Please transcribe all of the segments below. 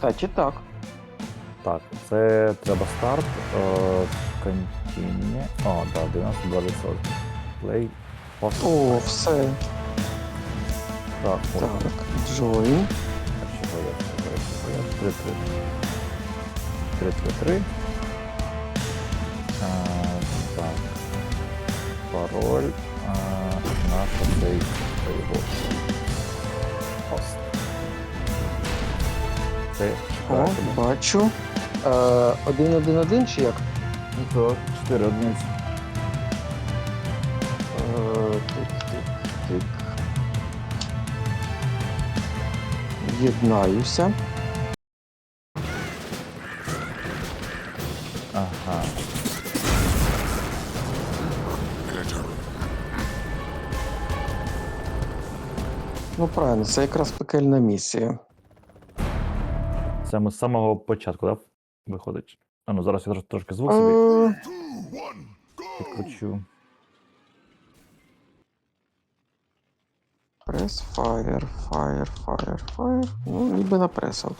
Кстати, так. Так, це треба старт. Е, Continue. О, так, 92%. Play. Post. О, все. Так. Так, join. А я? Чого я? Чого я? 3 3 3 3 3 Так. Пароль. А, наш цей його. Це О, бачу. Е, Один, один, один чи як? Ну так, 4 одиниці. Е, Тик, тик, тик. Єднаюся. Ага. Ну правильно, це якраз пекельна місія. Саме з самого початку, так? Да? Виходить. А ну зараз я трошки звук собі. Е, Підключу. Прес, фаєр, фаєр, фаєр, фаєр. Ну, ніби напресав.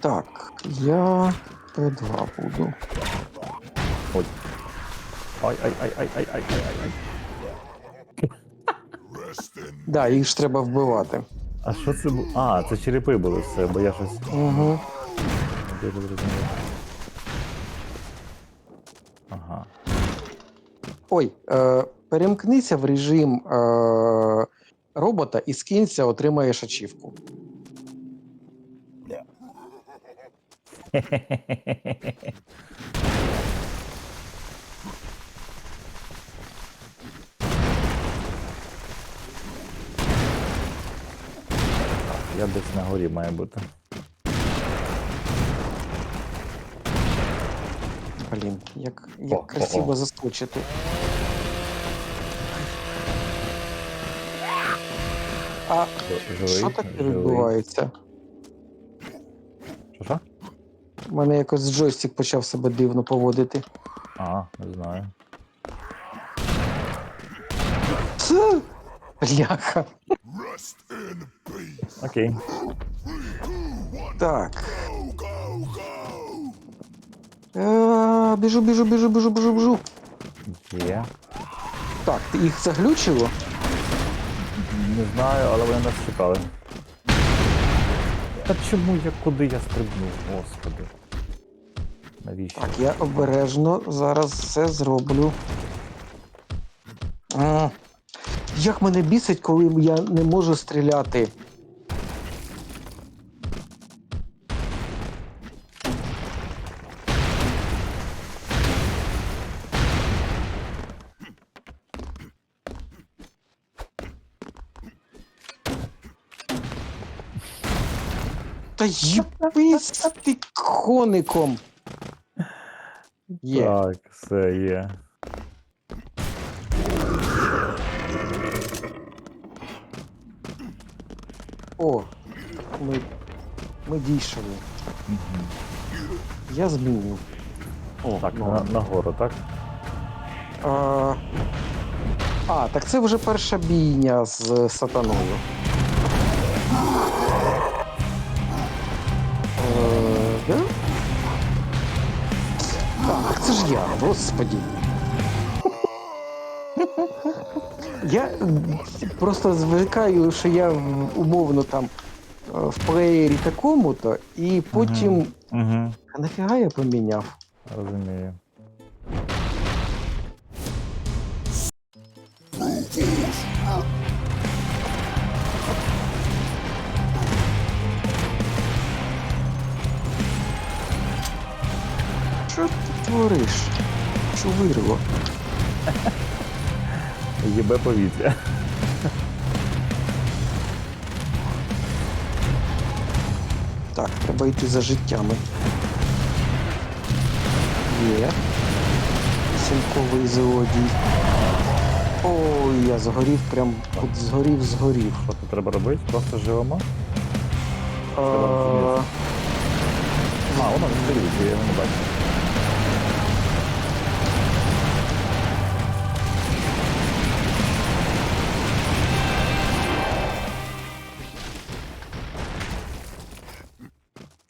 Так, я П2 буду. Ой. Ай, ай, ай, ай, ай, ай, ай, ай. Так, їх ж треба вбивати. А що це було? А, це черепи були все, бо я щось Угу. зрозумів. Ага. Ой, е, перемкнися в режим е, робота і скинься, отримаєш ачівку. Я десь на горі має бути. Блін, як, як о, красиво о. заскочити. А Живий, що таке живий. відбувається? Що що? У мене якось джойстик почав себе дивно поводити. А, не знаю. Це бляха. Окей. Так. Е, Біжу, біжу, біжу, біжу, біжу, біжу. Є. Так, ти їх заглючило? Не знаю, але вони нас чекали. Та чому я куди я стрибнув, господи? Навіщо? Так, я обережно зараз все зроблю. М, Як мене бісить, коли я не можу стріляти. Та їбись ти коником. Є. Так, все є. О, ми, ми дійшли. Я змінив. О, Так, ну, на, нагору, так? А, а, так це вже перша бійня з сатаною. Е, да? Так, це ж я, господі. Я просто звикаю, що я умовно там е, в плеєрі такому-то, і потім. Угу. А нафіга я поміняв? Розумію. Що ти твориш? Чувирло. Єбе повітря. Так, треба йти за життями. Є. Сімковий злодій. Ой, я згорів, прям от згорів, згорів. Що тут треба робити? Просто живемо? А, А, воно не стоїть, я його не бачу.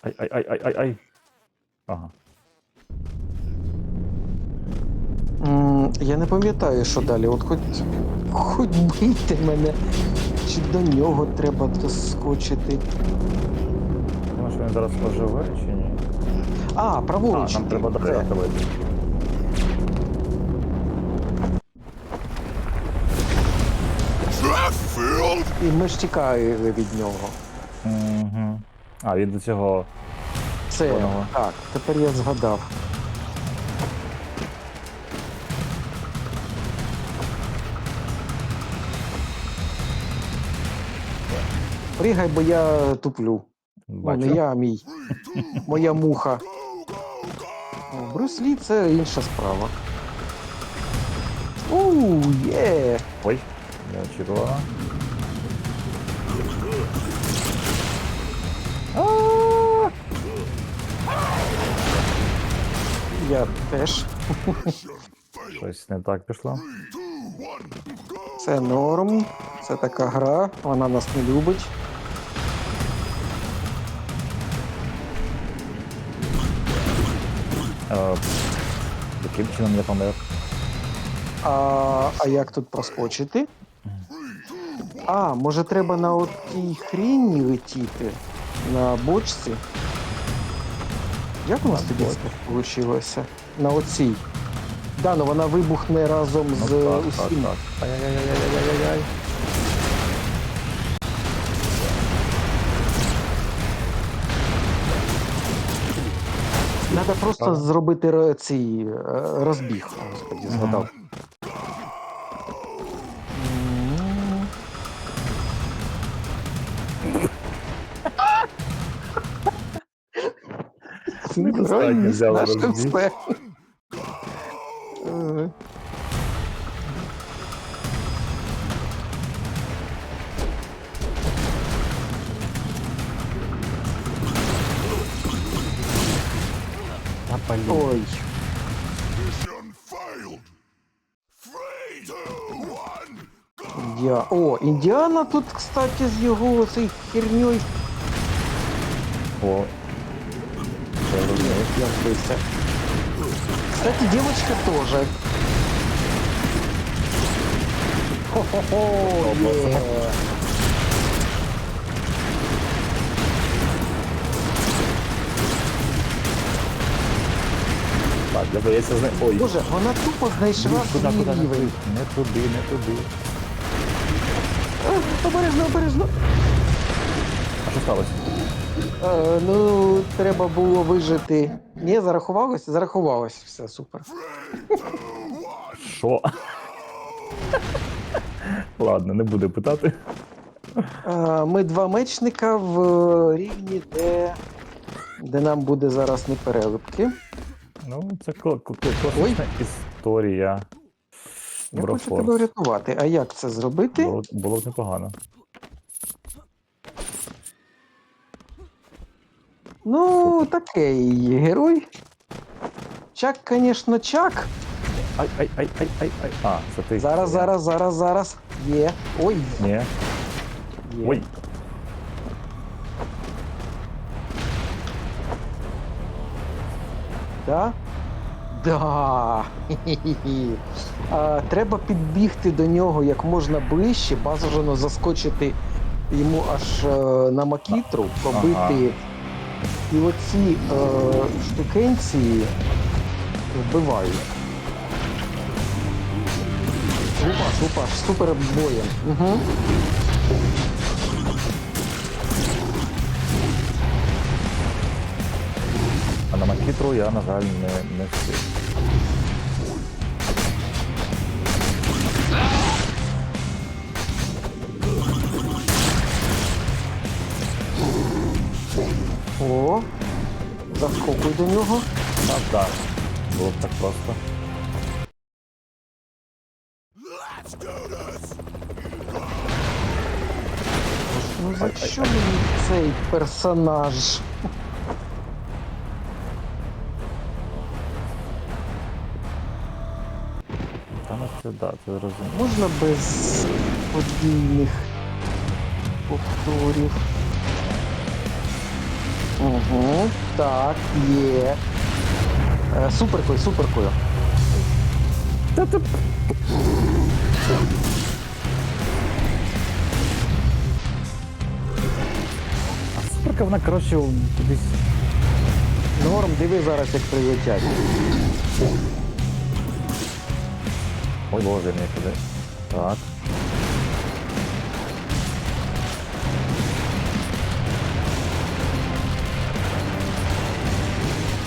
Ай, ай, ай, ай, ай, ай, ай. Ага. М, Я не пам'ятаю, що далі. От хоч, хоч бийте мене, чи до нього треба доскочити. Думаєш, він зараз оживе чи ні? А, А, праворуч. нам іти. треба далі Це. І ми ж тікали від нього. Угу. А, він до цього. Це Поняла. так, тепер я згадав. Пригай, бо я туплю. О, не Бачу. я, а мій. Моя муха. О, Брюс Лі це інша справа. Ууу, є! Ой, не очікувала. Я теж. Щось не так пішло. Це норм. Це така гра, вона нас не любить. Е, Яким чином я помер? А, а як тут проскочити? А, може треба на отій хріні летіти на бочці? Як у нас На тоді це вийшло? На оцій. Да, ну вона вибухне разом з Ну, з так, усім. так. Ай-яй-яй-яй-яй-яй-яй. Треба просто Так. зробити ро- цей е, розбіг. Господи, згадав. Недостатньо взяла наше розбіг. все. Е, Та блін. Ой. Я... О, Індіана тут, кстати, з його цей херньою О. Це розумію. я вбився. Кстати, девочка тоже. Хо-хо-хо, є. Так, я здається, зна... Ой. Боже, вона тупо знайшла Куди, свій куди, не туди, рівень. не туди, не туди. Е, Обережно, обережно. А що сталося? Е, ну, треба було вижити. Ні, зарахувалось? Зарахувалось. Все, супер. Що? Ладно, не буду питати. Ми два мечника в рівні, де, де нам буде зараз не перелипки. Ну, це кла- кла- кла- класична історія. Я хочу тебе Брофорс. врятувати. А як це зробити? Було, було б непогано. Ну, такий герой. Чак, звісно, чак. Ай, ай, ай, ай, ай, ай. А, це ти. Зараз, зараз, зараз, зараз. Є. Ой, Ні. є. Ой. Да? Да. Хі-хі-хі. А, треба підбігти до нього як можна ближче, бажано заскочити йому аж е, на макітру, побити. І оці е, штукенці вбивають. Лупаш, лупаш, супер боєм. Угу. А на макітру я, на жаль, не, не. О, заскокуй до нього. Так, так. Було б так просто. Ну за що мені цей персонаж? Та ну це да, це розумію. Можна без подвійних повторів. Угу. Так, є. Е, суперкою, суперкою. Та ти... А суперка вона, коротше, кудись. Норм, диви зараз, як прилетять. Ой, боже, мій куди. Так.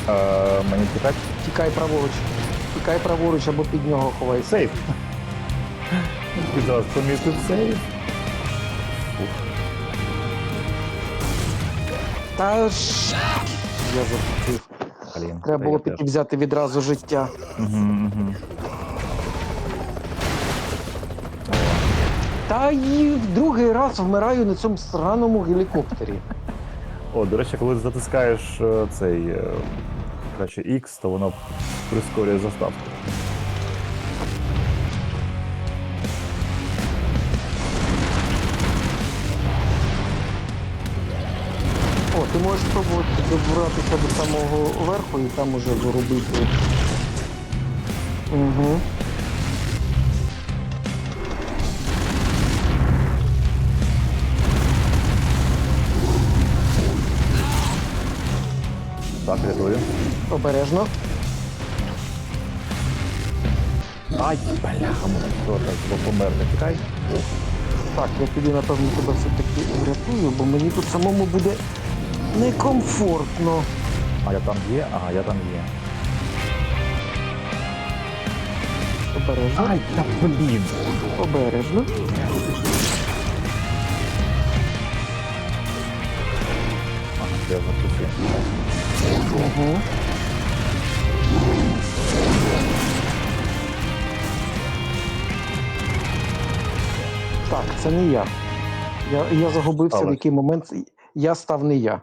Е, мені тікати? Тікай праворуч. Тікай праворуч або під нього ховайся. Сейф. Зараз помістив сейф. Та ж. Я запустив. Блін, Треба було піти взяти відразу життя. Та і в другий раз вмираю на цьому сраному гелікоптері. О, до речі, коли затискаєш е, цей е, коротше, X, то воно прискорює заставку. О, ти можеш спробувати добратися до самого верху і там уже виробити. Угу. Так, рятую. Обережно. Ай, бляха, що так, бо помер, не тікай. Так, я піду, напевно, тебе все-таки врятую, бо мені тут самому буде некомфортно. А я там є? Ага, я там є. Обережно. Ай, та блін. Обережно. Я запустив. Угу. Так, це не я. Я, я загубився, в який момент я став не я.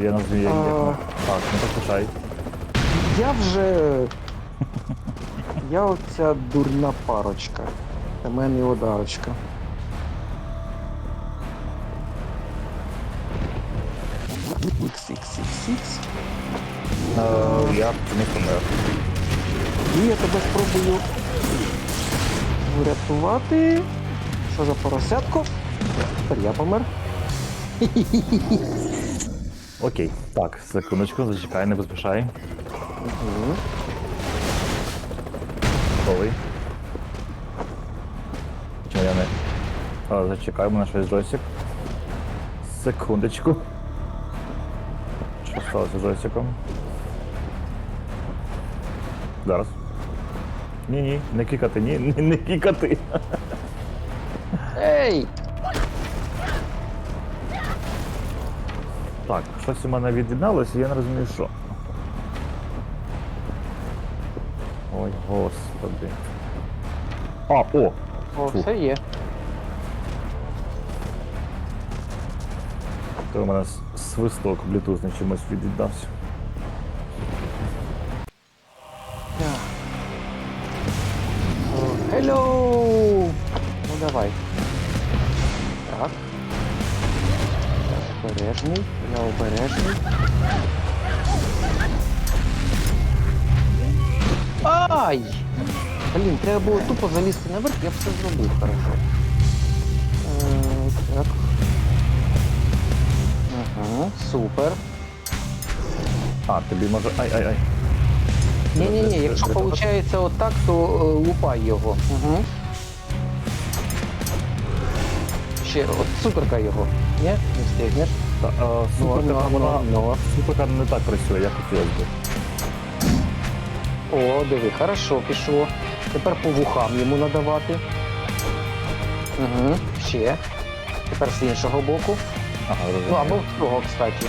Я назву як. А. Так, не поспішай. Я вже. Я оця дурна парочка. Та мене одарочка. Ікс, ікс, ікс. Е, Я не помер. І я тебе спробую врятувати. Що за поросятко? Тепер я помер. Окей. Так, секундочку, зачекай, не поспішай. Мгм. Готовий. Чому я не. А, зачекай, у мене щось джойстик. Секундочку. Що джойстиком? Зараз. Ні, ні, не кікати, ні, ні, не кікати. Ей! Так, щось у мене від'єдналося, я не розумію, що. Ой, господи. А, о! О, Фу. все є. То у мене свисток блютузний чимось від'єднався. Hello! Ну давай. Так. Я обережний, я обережний. Ай! Блін, треба було тупо залізти наверх, я б все зробив хорошо. Ага, супер. А, тобі може. Ай-ай-ай. Ні-ні-ні, якщо виходить отак, то е, лупай його. Угу. Ще от суперка його. Ні? Не встигнеш. Та, Ну, суперка, ну, вона, ну. суперка не так працює, як хотілося б. О, диви, хорошо, пішло. Тепер по вухам йому надавати. Угу. Ще. Тепер з іншого боку. Ага, Ну розумію. або з того, кстати.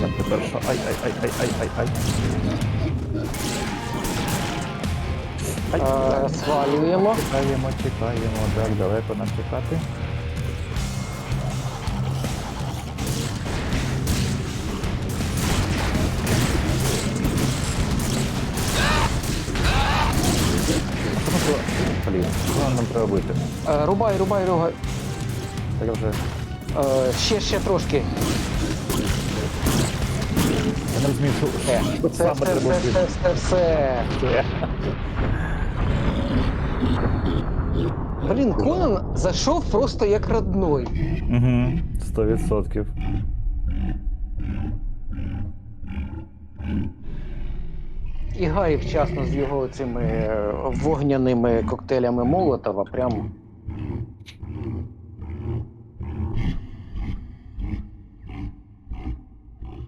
Так, тепер що? Ай-ай-ай-ай-ай-ай-ай. Е, свалюємо. Чекаємо, чекаємо, так далеко нам чекати. Е, рубай, рубай, рубай. Так вже. Е, ще, ще трошки. Я не розумію, що, Е, що Все, саме все, треба все, все, все, все. Блін, Конан зайшов просто як родной. Угу, 100%. І Гаррі вчасно з його цими е, вогняними коктейлями Молотова прям.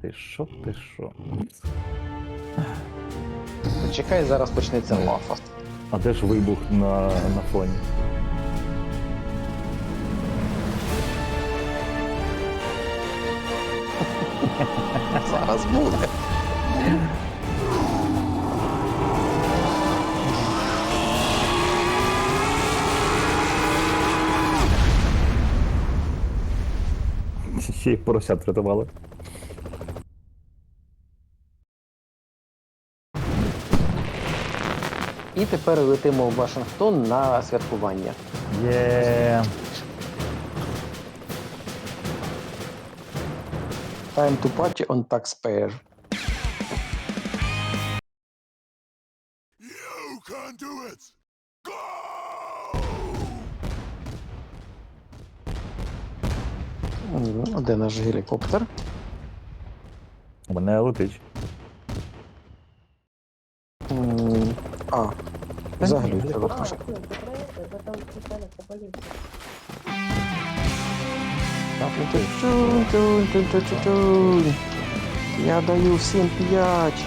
Ти що, ти що? Почекай, зараз почнеться лафа. А де ж вибух на, на фоні? Зараз буде. Ще й поросят рятували. І тепер летимо в Вашингтон на святкування. Є. Time to party on taxpayer. You can do it! М, Де наш гелікоптер? У мене летить. А, взагалі. Так, ну тюн, тюн. Я даю всім п'ять.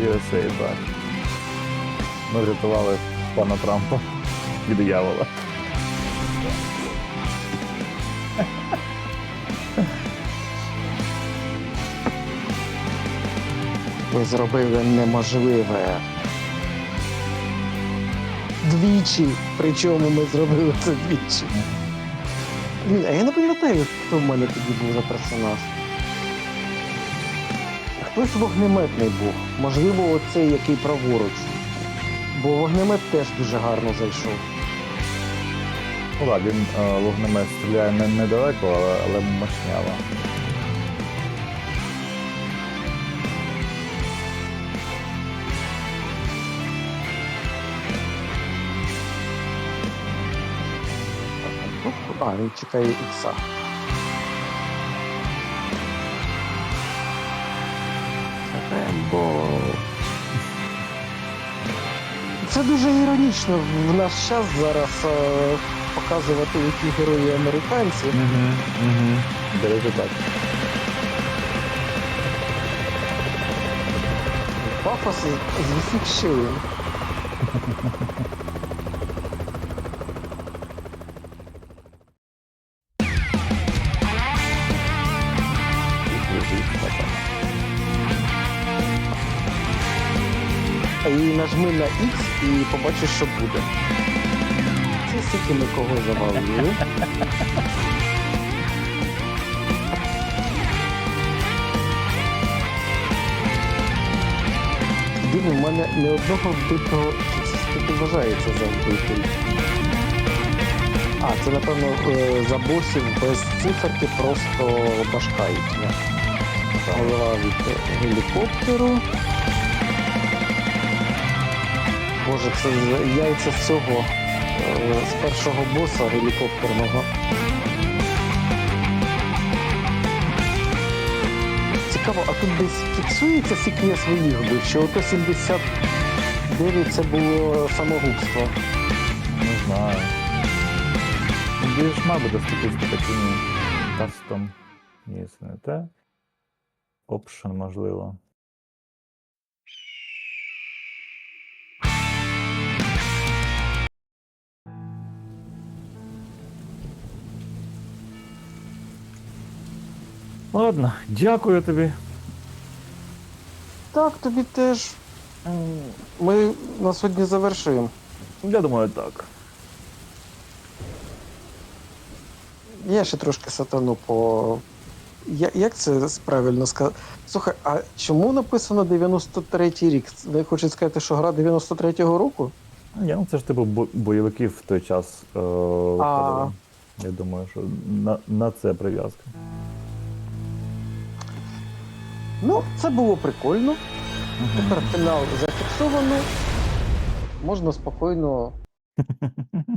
USA, так. Ми врятували пана Трампа від диявола. Ви зробили неможливе. Двічі. Причому ми зробили це двічі. А я не пам'ятаю, хто в мене тоді був за персонаж. Хтось вогнеметний був. Можливо, оцей, який праворуч. Бо вогнемет теж дуже гарно зайшов. Ну так, він е, вогнемет стріляє не, недалеко, але, але мощняво. А, він чекає ікса. Рембо. Це дуже іронічно в наш час зараз е, показувати, які герої американці. Угу, угу. Так. Пафос з- з усіх щілин. І нажми на X і побачиш, що буде. Це стільки ми кого завалили. Дивно, в мене не одного вбитого таки вважається за вбитий. А, це напевно е, за босів без циферки просто башка їхня. Голова від гелікоптеру. Боже, це яйця з цього е, з першого боса гелікоптерного. Цікаво, а тут десь фіксується, скільки я своїх бив, що ото 79 це було самогубство. Не знаю. Ну, Більш, мабуть, до статистика чи ні. Кастом. Ні, це не те. Option, можливо. Ладно, дякую тобі. Так, тобі теж. Ми на сьогодні завершуємо. Я думаю, так. Я ще трошки сатану по Я, як це правильно сказати? Слухай, а чому написано 93-й рік? Ви хочете сказати, що гра 93-го року? Ні, ну це ж типу бо- бойовики в той час. Е, виходили. Я думаю, що на, на це прив'язка. Ну, це було прикольно. Тепер фінал зафіксовано. Можна спокійно